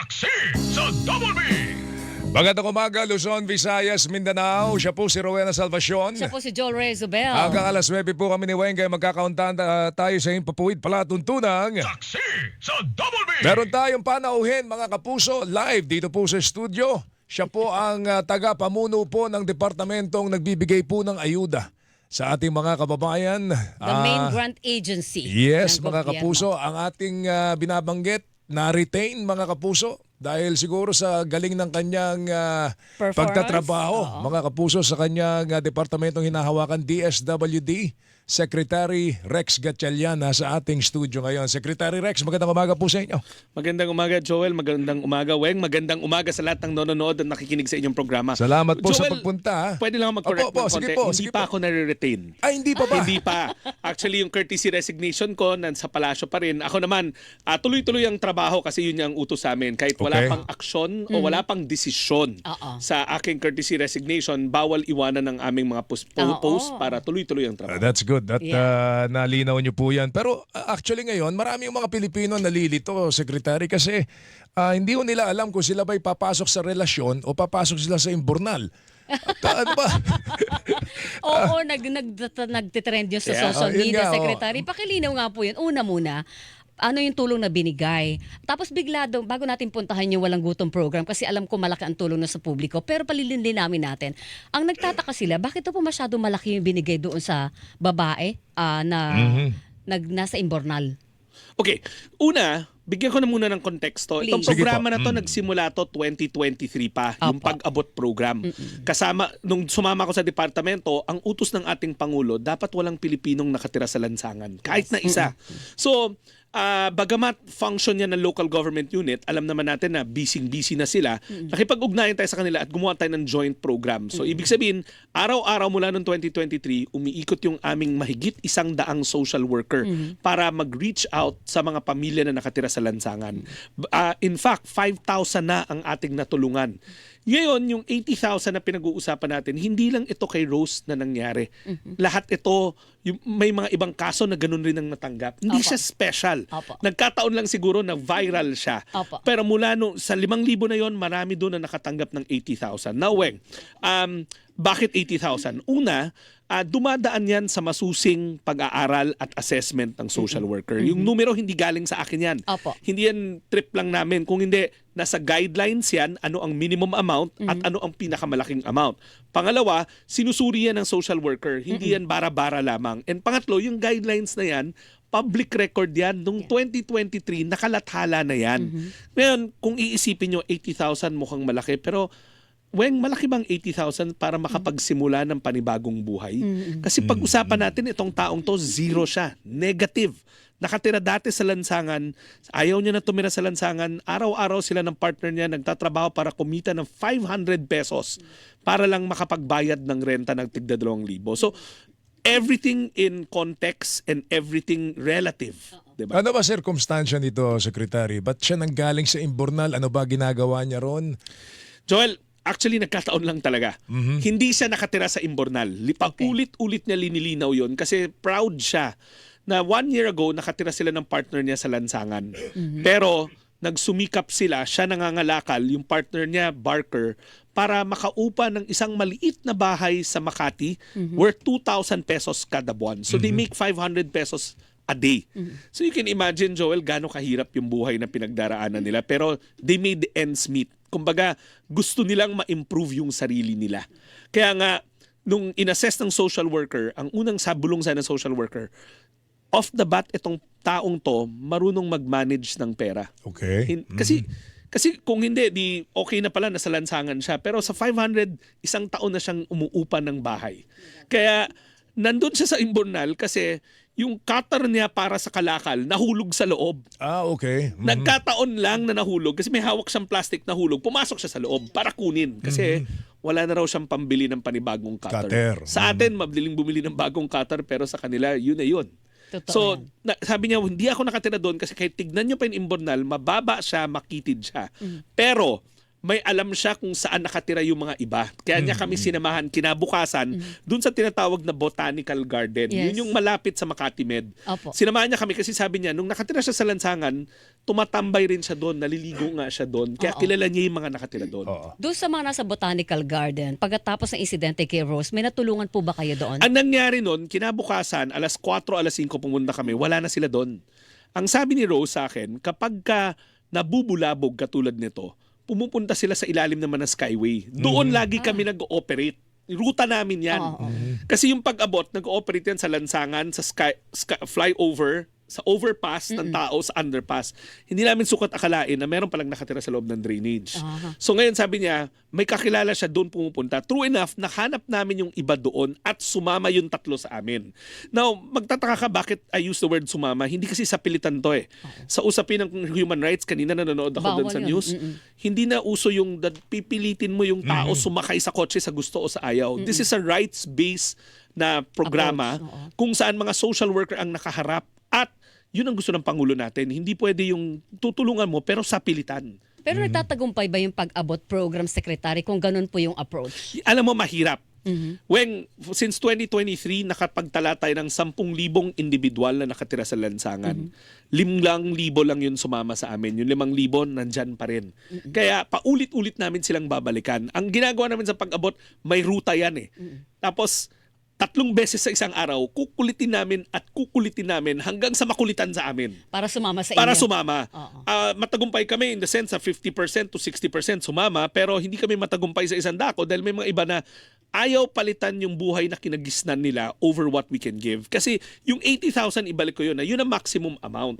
Saksi sa Double B! Magandang umaga, Luzon, Visayas, Mindanao. Siya po si Rowena Salvacion. Siya po si Joel Rezubel. Hanggang alas 9 po kami ni Wengay magkakauntan uh, tayo sa Himpapuwid Palatuntunang. Saksi sa Double B! Meron tayong panauhin mga kapuso live dito po sa studio. Siya po ang uh, taga-pamuno po ng departamentong nagbibigay po ng ayuda sa ating mga kababayan. The main Ah, grant agency. Yes, mga kapuso, ang ating ah, binabanggit na-retain mga kapuso dahil siguro sa galing ng kanyang Performance? pagtatrabaho Oo. mga kapuso sa kanyang ah, departamentong hinahawakan DSWD Secretary Rex Gatchalian sa ating studio ngayon. Secretary Rex, magandang umaga po sa inyo. Magandang umaga Joel, magandang umaga Weng, magandang umaga sa lahat ng nanonood at nakikinig sa inyong programa. Salamat po sa Joel, pagpunta. ha? Pwede lang mag-correct Opo, opo, ng sige konti. po, Hindi sige pa po. ako nare-retain. Ay, hindi pa ba? Hindi pa. Actually, yung courtesy resignation ko nasa palasyo pa rin. Ako naman, ah, tuloy-tuloy ang trabaho kasi yun yung utos sa amin. Kahit wala Okay. pang aksyon o wala pang desisyon Oo. sa aking courtesy resignation, bawal iwanan ng aming mga post, Oo. post para tuloy-tuloy ang Uh, trabaho. that's good. At Yeah. uh, nalinaw niyo po yan. Pero uh, actually ngayon, marami yung mga Pilipino nalilito, Secretary, kasi uh, hindi ko nila alam kung sila ba'y papasok sa relasyon o papasok sila sa imburnal. At uh, ano ba? Oo, nag, nag, nagtitrend yun sa Yeah. social Oh, media, nga, oh. Secretary. Pakilinaw nga po yun. Una muna, ano yung tulong na binigay. Tapos bigla daw, bago natin puntahan yung walang gutom program, kasi alam ko malaki ang tulong na sa publiko, pero palilindin namin natin. Ang nagtataka sila, bakit po masyado malaki yung binigay doon sa babae ah, na Mhm. nag, nasa imbornal? Okay, una, bigyan ko na muna ng konteksto. Itong Please. Sige programa na to Mm. nagsimula to 2023 pa, yung Apo. pag-abot program. Kasama nung sumama ko sa departamento, ang utos ng ating pangulo, dapat walang Pilipinong nakatira sa lansangan, kahit na isa. So, ah, bagamat function niya ng local government unit, alam naman natin na busy-busy na sila. Nakipag-ugnayan tayo sa kanila at gumawa tayo ng joint program. So, ibig sabihin, araw-araw mula noong 2023, umiikot yung aming mahigit isang daang social worker para mag-reach out sa mga pamilya na nakatira sa lansangan. Ah, in fact, 5,000 na ang ating natulungan. Ngayon, yung 80,000 na pinag-uusapan natin, hindi lang ito kay Rose na nangyari. Lahat ito, yung, may mga ibang kaso na ganun rin ang natanggap. Hindi Opo. siya special. Opo. Nagkataon lang siguro na viral siya. Opo. Pero mula no, sa 5,000 na yon marami doon na nakatanggap ng 80,000. Now, Weng, um, bakit 80,000? Una, ah, dumadaan yan sa masusing pag-aaral at assessment ng social worker. Yung numero hindi galing sa akin yan. Opo. Hindi yan trip lang namin. Kung hindi, nasa guidelines yan, ano ang minimum amount at ano ang pinakamalaking amount. Pangalawa, sinusuri yan ng social worker. Hindi yan bara-bara lamang. And pangatlo, yung guidelines na yan, public record yan. Noong 2023, nakalathala na yan. Ngayon, kung iisipin nyo, 80,000 mukhang malaki. Pero, Weng, malaki bang 80,000 para makapagsimula ng panibagong buhay? Kasi pag-usapan natin, itong taong to, zero siya. Negative. Nakatira dati sa lansangan, ayaw niya na tumira sa lansangan, araw-araw sila ng partner niya nagtatrabaho para kumita ng 500 pesos para lang makapagbayad ng renta ng tigda 2,000. So, everything in context and everything relative. Diba? Ano ba circumstansya nito, Secretary? Ba't siya nanggaling sa imburnal? Ano ba ginagawa niya ron? Joel, actually nagkataon lang talaga. Hindi siya nakatira sa Imbornal. Lipa Okay. ulit-ulit niya linilinaw yon kasi proud siya na one year ago nakatira sila ng partner niya sa lansangan. Pero nagsumikap sila, siya nangangalakal, yung partner niya, Barker, para makaupa ng isang maliit na bahay sa Makati worth 2,000 pesos kada buwan. So they make 500 pesos a day. So you can imagine, Joel, gaano kahirap yung buhay na pinagdaraanan nila. Pero they made the ends meet. Kumbaga, gusto nilang ma-improve yung sarili nila. Kaya nga, nung inassess ng social worker, ang unang sabulong sa ng social worker, off the bat, itong taong to, marunong mag-manage ng pera. Okay. Hin- Kasi kasi kung hindi, di okay na pala nasa lansangan siya. Pero sa 500, isang taon na siyang umuupa ng bahay. Kaya nandun siya sa Imburnal kasi yung cutter niya para sa kalakal nahulog sa loob. Ah, okay. Mhm. Nagkataon lang na nahulog kasi may hawak siyang plastic na hulog. Pumasok siya sa loob para kunin kasi wala na raw siyang pambili ng panibagong cutter. Cutter. Sa atin, mabiling bumili ng bagong cutter pero sa kanila, yun na yun. Totoo so, yan. na, sabi niya, hindi ako nakatira doon kasi kahit tignan niyo pa yung Imbornal, mababa siya, makitid siya. Pero, may alam siya kung saan nakatira yung mga iba. Kaya niya kami sinamahan kinabukasan dun sa tinatawag na Botanical Garden. Yes. Yun yung malapit sa Makati Med. Opo. Sinamahan niya kami kasi sabi niya, nung nakatira siya sa lansangan, tumatambay rin siya doon, naliligo nga siya doon. Kaya Oo. kilala niya yung mga nakatira doon. Oo. Doon sa mga nasa Botanical Garden, pagkatapos ng insidente kay Rose, may natulungan po ba kayo doon? Ang nangyari noon, kinabukasan, alas 4, alas 5 pumunta kami, wala na sila doon. Ang sabi ni Rose sa akin, kapag ka nabubulabog katulad nito, pumupunta sila sa ilalim naman ng Skyway. Doon lagi kami nag-ooperate. Ruta namin yan. Oo, oo. Kasi yung pag-abot, nag-ooperate yan sa lansangan, sa sky, sky- flyover, sa overpass ng tao sa underpass. Hindi namin sukat akalain na meron palang nakatira sa loob ng drainage. Aha. So ngayon sabi niya, may kakilala siya doon pumupunta. True enough, nahanap namin yung iba doon at sumama yung tatlo sa amin. Now, magtataka ka bakit I use the word sumama. Hindi kasi sa pilitan to eh. Sa usapin ng human rights, kanina nanonood ako doon sa yun. news, Mm-mm. hindi na uso yung that pipilitin mo yung tao sumakay sa kotse sa gusto o sa ayaw. This is a rights-based na programa Approach, kung saan mga social worker ang nakaharap at yun ang gusto ng Pangulo natin. Hindi pwede yung tutulungan mo pero sa pilitan. Pero nagtatagumpay ba yung pag-abot program secretary kung ganun po yung approach? Alam mo, mahirap. Mhm. When, since 2023, nakapagtala tayo ng 10,000 individual na nakatira sa lansangan. Limlang libo lang yun sumama sa amin. Yung limang libo, nandyan pa rin. Kaya paulit-ulit namin silang babalikan. Ang ginagawa namin sa pag-abot, may ruta yan eh. Tapos, tatlong beses sa isang araw, kukulitin namin at kukulitin namin hanggang sa makulitan sa amin. Para sumama sa Para inyo? sumama. Oo. Ah, matagumpay kami in the sense na 50% to 60% sumama pero hindi kami matagumpay sa isang dako dahil may mga iba na ayaw palitan yung buhay na kinagisnan nila over what we can give. Kasi yung 80,000 ibalik ko yun na yun ang maximum amount.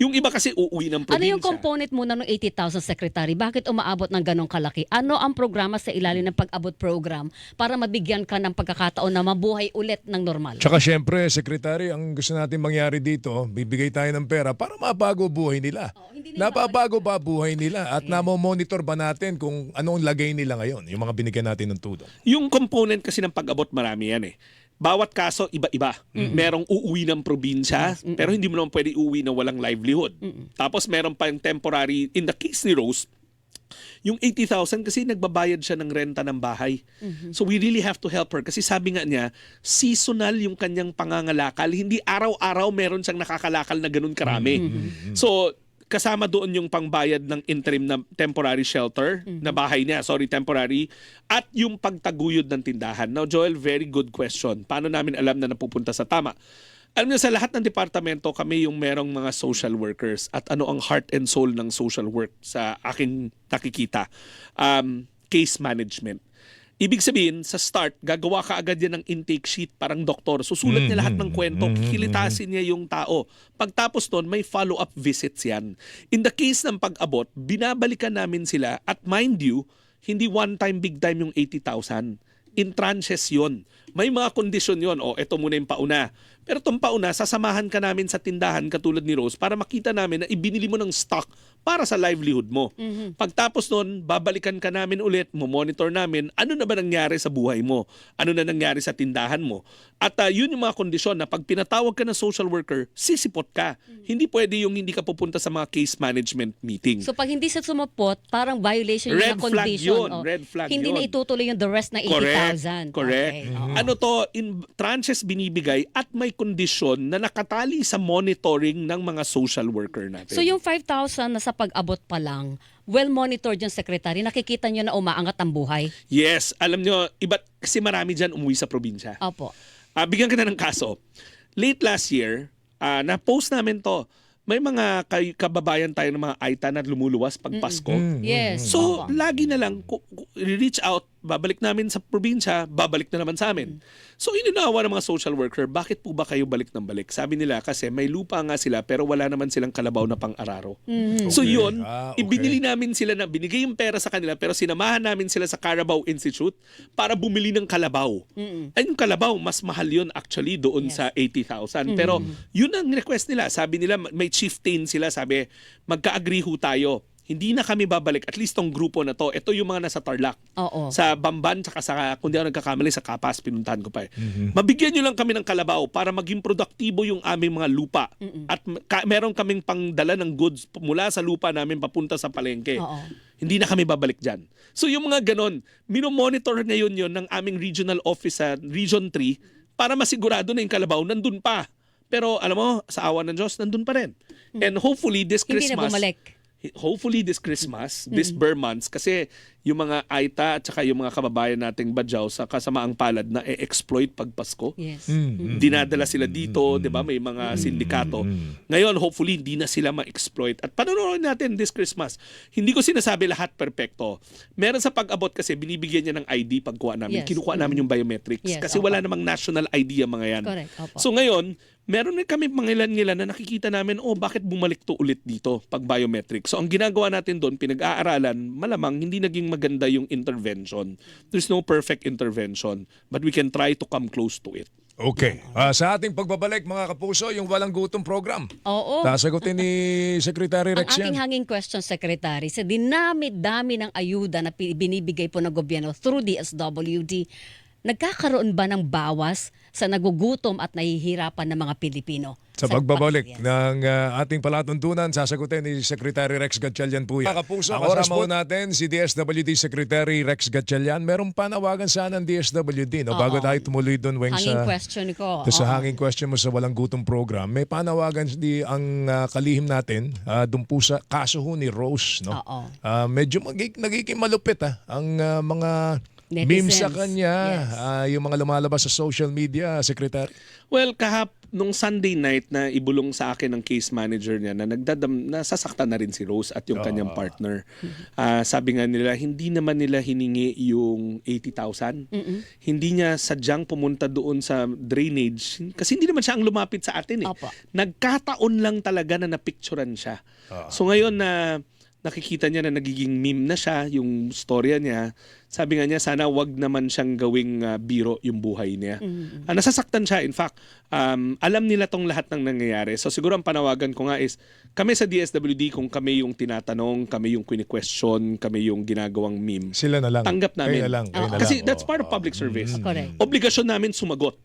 Yung iba kasi uuwi ng Ano probinsya. yung component muna ng 80,000 secretary? Bakit umaabot ng ganong kalaki? Ano ang programa sa ilalim ng pag-abot program para mabigyan ka ng pagkakataon na mabuhay ulit ng normal? Tsaka syempre, Secretary, ang gusto natin mangyari dito, bibigay tayo ng pera para mabago buhay nila. Hindi nila Napabago ba buhay nila? At namo-monitor ba natin kung anong lagay nila ngayon, yung mga binigyan natin ng tulong? Yung component kasi ng pag-abot marami yan eh. Bawat kaso iba-iba. Merong uuwi ng probinsya, pero hindi mo naman pwede uuwi na walang livelihood. Tapos meron pa yung temporary, in the case ni Rose, yung 80,000 kasi nagbabayad siya ng renta ng bahay. So we really have to help her kasi sabi nga niya, seasonal yung kanyang pangangalakal. Hindi araw-araw meron siyang nakakalakal na ganun karami. So kasama doon yung pangbayad ng interim na temporary shelter na bahay niya, sorry, temporary, at yung pagtaguyod ng tindahan. Now, Joel, very good question. Paano namin alam na napupunta sa tama? Alam niyo, sa lahat ng departamento, kami yung merong mga social workers at ano ang heart and soul ng social work sa aking nakikita. Um, case management. Ibig sabihin, sa start, gagawa ka agad yan ng intake sheet, parang doktor. Susulat niya lahat ng kwento, kikilitasin niya yung tao. Pagtapos nun, may follow-up visits yan. In the case ng pag-abot, binabalikan namin sila at mind you, hindi one time, big time yung 80,000. In tranches yon. May mga kondisyon yon. O, eto muna yung pauna. Pero itong pauna, sasamahan ka namin sa tindahan katulad ni Rose para makita namin na ibinili mo ng stock para sa livelihood mo. Pagtapos nun, babalikan ka namin ulit, monitor namin ano na ba nangyari sa buhay mo, ano na nangyari sa tindahan mo. At ah, yun yung mga kondisyon na pag pinatawag ka ng social worker, sisipot ka. Hindi pwede yung hindi ka pupunta sa mga case management meeting. So pag hindi sa sumupot, parang violation yun Red ng flag condition. yun, Oh. red flag Hindi yun. na itutuloy yung the rest na 80,000. Correct. Correct. Okay, oo. Ano to, in tranches binibigay at may kondisyon na nakatali sa monitoring ng mga social worker natin. So yung 5,000 na sa pag-abot pa lang, well monitored yung secretary, nakikita nyo na umaangat ang buhay? Yes, alam nyo, iba, kasi marami dyan umuwi sa probinsya. Opo. Ah, bigyan kita ng kaso. Late last year, ah, na-post namin to. May mga kay- kababayan tayo ng mga Aita na lumuluwas pag Pasko. Yes. So, opo. lagi na lang, reach out, babalik namin sa probinsya, babalik na naman sa amin. So, inunawa ng mga social worker, bakit po ba kayo balik ng balik? Sabi nila, kasi may lupa nga sila, pero wala naman silang kalabaw na pang-araro. So, Okay. yun, Ah, okay. ibinili namin sila na, binigay yung pera sa kanila, pero sinamahan namin sila sa Carabao Institute para bumili ng kalabaw. Ay, yung kalabaw, mas mahal yun actually doon Yes. sa 80,000. Pero, yun ang request nila. Sabi nila, may chieftain sila, sabi, magka-agree ho tayo. Hindi na kami babalik, at least tong grupo na to. Ito yung mga nasa Tarlac Oo. sa Bamban tsaka sa kung di ako nagkakamali sa Kapas pinuntahan ko pa eh. Mabigyan niyo lang kami ng kalabaw para maging produktibo yung aming mga lupa at ka- meron kaming pangdala ng goods mula sa lupa namin papunta sa palengke. Oo. Hindi na kami babalik dyan. So yung mga ganon, minomonitor ngayon yon ng aming regional office sa Region 3 para masigurado na yung kalabaw nandun pa. Pero alam mo, sa awa ng Diyos, nandun pa rin. And hopefully this Hmm. Hindi na Christmas, bumalik. Hopefully this Christmas, this Burr months, kasi yung mga Aita at saka yung mga kababayan nating Badjaw sa kasamaang palad na e-exploit pag Pasko. Yes. Dinadala sila dito, 'di ba? May mga sindikato. Ngayon, hopefully hindi na sila ma-exploit. At panonoodin natin this Christmas. Hindi ko sinasabi lahat perpekto. Meron sa pag-abot kasi binibigyan niya ng ID pagkuha namin. Yes. Kinukuha namin yung biometrics Yes, kasi opo. wala namang national ID ang mga yan. Correct. So ngayon, meron din kami pangilan-ngilan na nakikita namin, oh, bakit bumalik to ulit dito pag biometric? So ang ginagawa natin doon, pinag-aaralan, malamang hindi naging maganda yung intervention. There's no perfect intervention, but we can try to come close to it. Okay. Ah, sa ating pagbabalik mga kapuso, yung walang gutom program. Oo. Sasagutin ni Secretary Ang Rex aking yan. hanging question, Secretary, sa dinami-dami ng ayuda na pi- binibigay po ng gobyerno through DSWD, nagkakaroon ba ng bawas sa nagugutom at nahihirapan ng mga Pilipino? Sa pagbabalik Yes. ng ah, ating palatuntunan, sasagutin ni Secretary Rex Gatchalian po yan. Kapuso, kasama po natin si DSWD Secretary Rex Gatchalian. Merong panawagan sana ng DSWD no? bago tayo tumuloy doon Weng, Hanging sa... question ko. Doon sa hanging question mo sa Walang Gutom program, may panawagan di ang ah, kalihim natin uh, doon po sa kaso ho ni Rose. No? Ah, medyo magig- nagiging malupit ah, ang ah, mga Netizens. memes sa kanya, Yes. ah, yung mga lumalabas sa social media, Secretary. Well, kahap nung Sunday night na ibulong sa akin ng case manager niya na nagdadam nasasaktan na rin si Rose at yung kanyang partner. Ah, sabi nga nila hindi naman nila hiningi yung 80,000. Hindi niya sadyang pumunta doon sa drainage kasi hindi naman siya ang lumapit sa atin eh. Opo. Nagkataon lang talaga na napicturean siya. So ngayon na nakikita niya na nagiging meme na siya, yung storya niya, sabi nga niya, sana wag naman siyang gawing ah, biro yung buhay niya. Ah, nasasaktan siya. In fact, um, alam nila tong lahat ng nangyayari. So siguro ang panawagan ko nga is, kami sa DSWD, kung kami yung tinatanong, kami yung question kami yung ginagawang meme, Sila na lang. tanggap namin. Kayo na lang. Kayo na Kasi lang. that's Oo. part of public service. Correct. Obligasyon namin sumagot.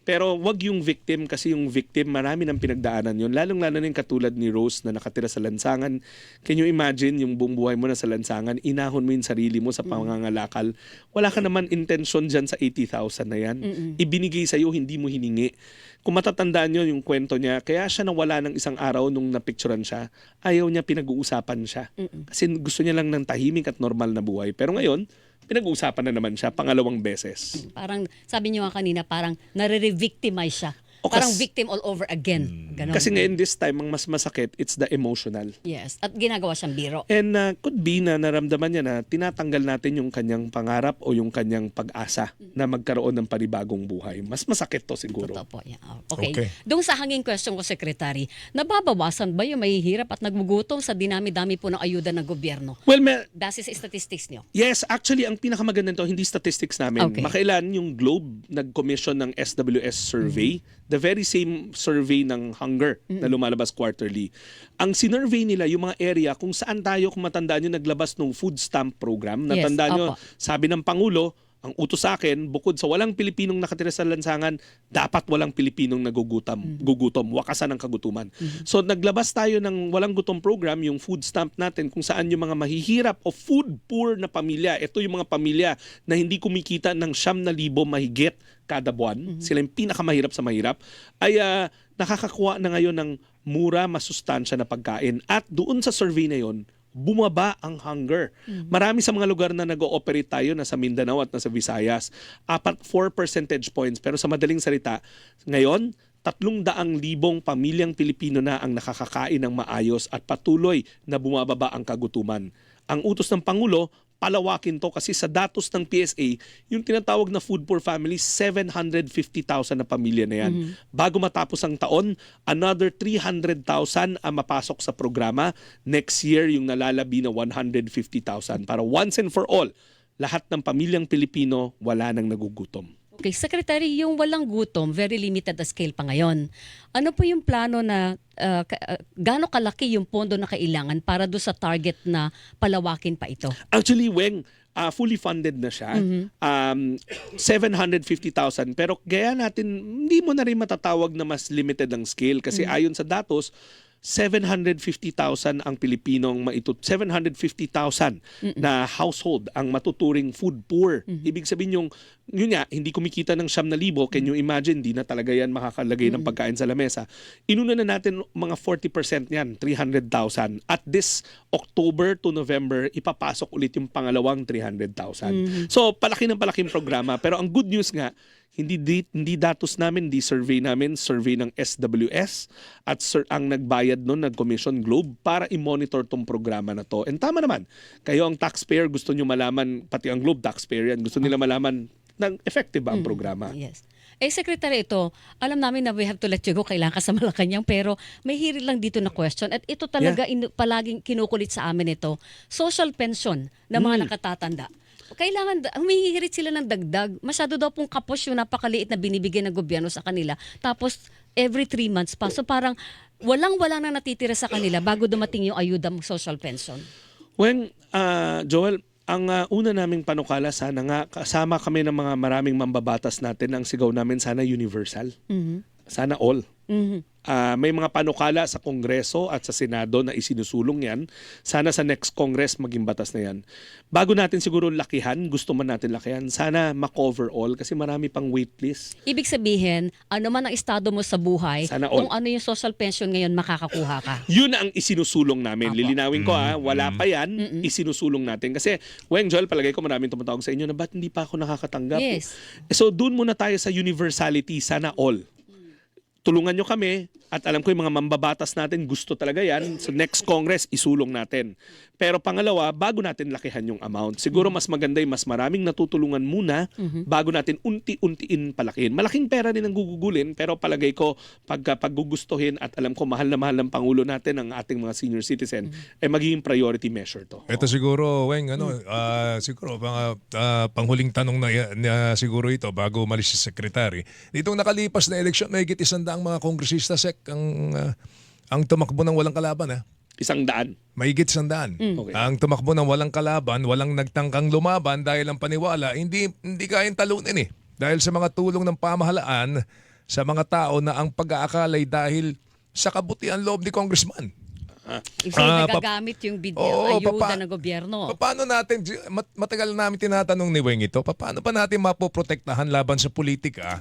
Pero wag yung victim kasi yung victim marami nang pinagdaanan yun. Lalong-lalo na yung katulad ni Rose na nakatira sa lansangan. Can you imagine yung buong buhay mo na sa lansangan, inahon mo yung sarili mo sa pangangalakal. Wala ka naman intention dyan sa 80,000 na yan. Ibinigay sa'yo, hindi mo hiningi. Kung matatandaan nyo yung kwento niya, kaya siya nawala ng isang araw nung napicturan siya, ayaw niya pinag-uusapan siya. Kasi gusto niya lang ng tahimik at normal na buhay. Pero ngayon, pinag-uusapan na naman siya pangalawang beses. Parang, sabi niyo nga kanina, parang nare-victimize siya. O parang kas- victim all over again. Ganon. Kasi ngayon this time, ang mas masakit, it's the emotional. Yes. At ginagawa siyang biro. And uh, could be na naramdaman niya na tinatanggal natin yung kanyang pangarap o yung kanyang pag-asa na magkaroon ng panibagong buhay. Mas masakit to siguro. Totoo po. Yeah. Okay. Okay. Doon sa hanging question ko, Secretary, nababawasan ba yung mahihirap at nagbugutom sa dinami-dami po ng ayuda ng gobyerno? Well, may, Base sa statistics niyo. Yes, actually, ang pinakamaganda nito, hindi statistics namin. Okay. Makailan yung Globe nag-commission ng SWS survey, the very same survey ng hunger na lumalabas quarterly. Ang sinurvey nila, yung mga area kung saan tayo, kung matandaan nyo, naglabas ng food stamp program. Yes, Natandaan nyo, opo. sabi ng Pangulo, ang utos sa akin, bukod sa walang Pilipinong nakatira sa lansangan, dapat walang Pilipinong nagugutom, gugutom, wakasan ng kagutuman. So naglabas tayo ng walang gutom program, yung food stamp natin kung saan yung mga mahihirap o food poor na pamilya, ito yung mga pamilya na hindi kumikita ng siyam na libo mahigit kada buwan, sila yung pinakamahirap sa mahirap, ay ah, nakakakuha na ngayon ng mura, masustansya na pagkain. At doon sa survey na yon, bumaba ang hunger. Marami sa mga lugar na nag-ooperate tayo na sa Mindanao at nasa Visayas, apat 4 percentage points. Pero sa madaling salita, ngayon, tatlong daang libong pamilyang Pilipino na ang nakakakain ng maayos at patuloy na bumababa ang kagutuman. Ang utos ng Pangulo, palawakin to kasi sa datos ng PSA, yung tinatawag na food poor families, 750,000 na pamilya na yan. Bago matapos ang taon, another 300,000 ang mapasok sa programa. Next year, yung nalalabi na 150,000 para once and for all, lahat ng pamilyang Pilipino wala nang nagugutom. Okay, Secretary, yung walang gutom, very limited na scale pa ngayon. Ano po yung plano na uh, uh, gaano kalaki yung pondo na kailangan para do sa target na palawakin pa ito? Actually, Weng, ah, fully funded na siya. Um, 750,000. Pero gaya natin, hindi mo na rin matatawag na mas limited ang scale kasi ayon sa datos, 750,000 ang Pilipinong maitut 750,000 na household ang matuturing food poor. Ibig sabihin yung yun nga, hindi kumikita ng siyam na libo. Can you imagine? Di na talaga yan makakalagay ng pagkain sa lamesa. Inuna na natin mga 40% niyan, 300,000. At this October to November, ipapasok ulit yung pangalawang 300,000. So, palaki ng palaking programa. Pero ang good news nga, hindi di, hindi datos namin, hindi survey namin, survey ng SWS at sir, ang nagbayad noon, nag-commission Globe para i-monitor tong programa na to. And tama naman, kayo ang taxpayer, gusto nyo malaman, pati ang Globe taxpayer yan, gusto nila malaman ng effective ba ang programa. Yes. Eh, Secretary, ito, alam namin na we have to let you go, kailangan ka sa Malacanang, pero may hirit lang dito na question. At ito talaga inu- palaging kinukulit sa amin ito, social pension ng mga nakatatanda. Kailangan, humihirit sila ng dagdag. Masyado daw pong kapos yung napakaliit na binibigay ng gobyerno sa kanila. Tapos, every three months pa. So parang, walang-wala na natitira sa kanila bago dumating yung ayuda ng social pension. When, uh, Joel, ang uh, una naming panukala, sana nga, kasama kami ng mga maraming mambabatas natin, ang sigaw namin sana universal. Mhm. Sana all. Mhm. Ah, may mga panukala sa Kongreso at sa Senado na isinusulong yan. Sana sa next Congress maging batas na yan. Bago natin siguro lakihan, gusto man natin lakihan, sana ma-cover all kasi marami pang waitlist. Ibig sabihin, ano man ang estado mo sa buhay, Sana all. kung ano yung social pension ngayon, makakakuha ka. Yun ang isinusulong namin. Apo. Lilinawin ko ah, wala pa yan, isinusulong natin. Kasi, Weng Joel, palagay ko maraming tumatawag sa inyo na ba't hindi pa ako nakakatanggap? Yes. So, doon muna tayo sa universality, sana all. Tulungan nyo kami at alam ko yung mga mambabatas natin gusto talaga yan. So next Congress, isulong natin. Pero pangalawa, bago natin lakihan yung amount, siguro mas maganda yung mas maraming natutulungan muna bago natin unti-untiin palakihin. Malaking pera din ang gugugulin pero palagay ko pagka paggugustuhin at alam ko mahal na mahal ng Pangulo natin ang ating mga senior citizen, eh magiging priority measure to. Ito siguro, Weng, ano, ah, siguro mga ah, panghuling tanong na, na siguro ito bago umalis si Secretary. Ditong nakalipas na eleksyon, may isang daang mga kongresista sek ang ah, ang tumakbo ng walang kalaban ha. Isang daan. Mahigit sandaan. Okay. Ang tumakbo ng walang kalaban, walang nagtangkang lumaban dahil ang paniwala, hindi hindi kayang talunin eh. Dahil sa mga tulong ng pamahalaan sa mga tao na ang pag-aakalay dahil sa kabutihan loob ni congressman. Ibig sabihin, Ah, nagagamit yung bidya, Oo, ayuda papa- ng gobyerno. Pa- Paano natin, mat- matagal namin tinatanong ni Weng ito, pa- paano pa natin mapoprotektahan laban sa politika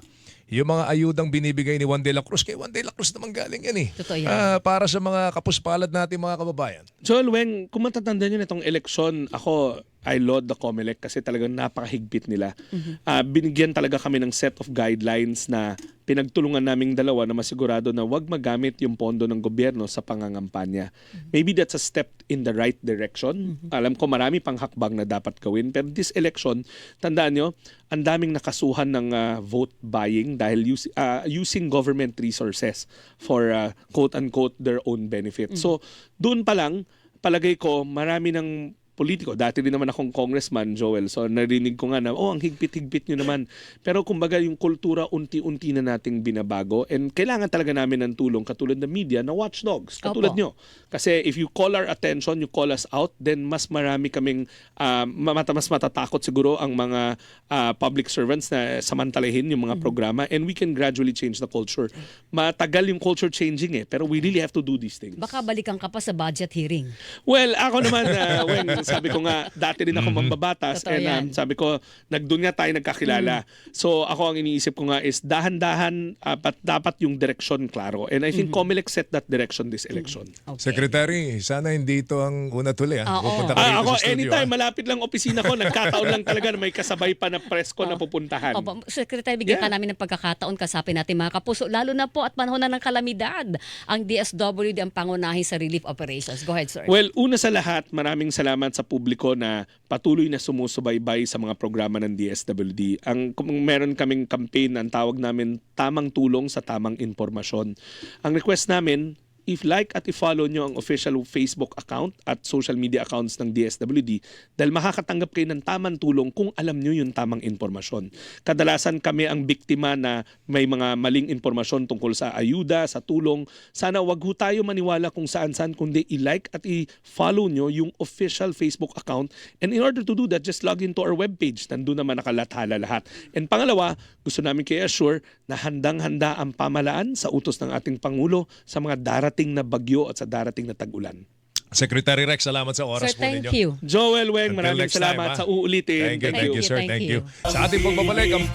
yung mga ayudang binibigay ni Juan de la Cruz? Kay Juan de la Cruz naman galing yan eh. Totoo yan. Ah, para sa mga kapuspalad natin mga kababayan. Joel Weng, kung matatanda nyo itong eleksyon, ako, I laud the COMELEC kasi talagang napakahigpit nila. Ah, binigyan talaga kami ng set of guidelines na pinagtulungan naming dalawa na masigurado na wag magamit yung pondo ng gobyerno sa pangangampanya. Maybe that's a step in the right direction. Alam ko marami pang hakbang na dapat gawin. Pero this election, tandaan nyo, ang daming nakasuhan ng ah, vote buying dahil use- ah, using government resources for ah, quote-unquote their own benefit. So, doon pa lang, palagay ko, marami ng politiko. Dati din naman akong congressman, Joel. So narinig ko nga na, oh, ang higpit-higpit nyo naman. Pero kumbaga yung kultura unti-unti na nating binabago and kailangan talaga namin ng tulong katulad ng media na watchdogs. Katulad Opo. nyo. Kasi if you call our attention, you call us out, then mas marami kaming, uh, mas matatakot siguro ang mga ah, public servants na samantalahin yung mga programa and we can gradually change the culture. Matagal yung culture changing eh, pero we really have to do these things. Baka balikan ka pa sa budget hearing. Well, ako naman, uh, when sabi ko nga, dati din ako mambabatas Totoo and um, yan. sabi ko, nagdoon nga tayo nagkakilala. So ako ang iniisip ko nga is dahan-dahan uh, pat- dapat yung direksyon klaro. And I think COMELEC set that direction this election. Okay. Secretary, sana hindi ito ang una tuloy. Ha? Oo. Pupunta ka Ah, ako, sa studio. anytime, ha? malapit lang opisina ko. Nagkataon lang talaga na may kasabay pa na press ko na pupuntahan. Opo, Secretary, bigyan Yeah. namin ng pagkakataon kasapin natin mga kapuso. Lalo na po at panahon na ng kalamidad. Ang DSWD ang pangunahin sa relief operations. Go ahead, sir. Well, una sa lahat, maraming salamat sa publiko na patuloy na sumusubaybay sa mga programa ng DSWD. Ang meron kaming campaign, ang tawag namin tamang tulong sa tamang impormasyon. Ang request namin, if like at i-follow nyo ang official Facebook account at social media accounts ng DSWD dahil makakatanggap kayo ng tamang tulong kung alam nyo yung tamang impormasyon. Kadalasan kami ang biktima na may mga maling impormasyon tungkol sa ayuda, sa tulong. Sana wag ho tayo maniwala kung saan-saan kundi i-like at i-follow nyo yung official Facebook account. And in order to do that, just log into our webpage. Nandun naman nakalathala lahat. And pangalawa, gusto namin kay assure na handang-handa ang pamalaan sa utos ng ating Pangulo sa mga darating darating na bagyo at sa darating na tag-ulan. Secretary Rex, salamat sa oras Sir, po ninyo. thank you. Joel Weng, Until maraming next time, salamat ha? sa uulitin. Thank you, thank you, sir. Thank Thank you. you. Sa ating pagbabalik, ang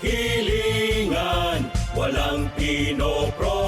walang pinopro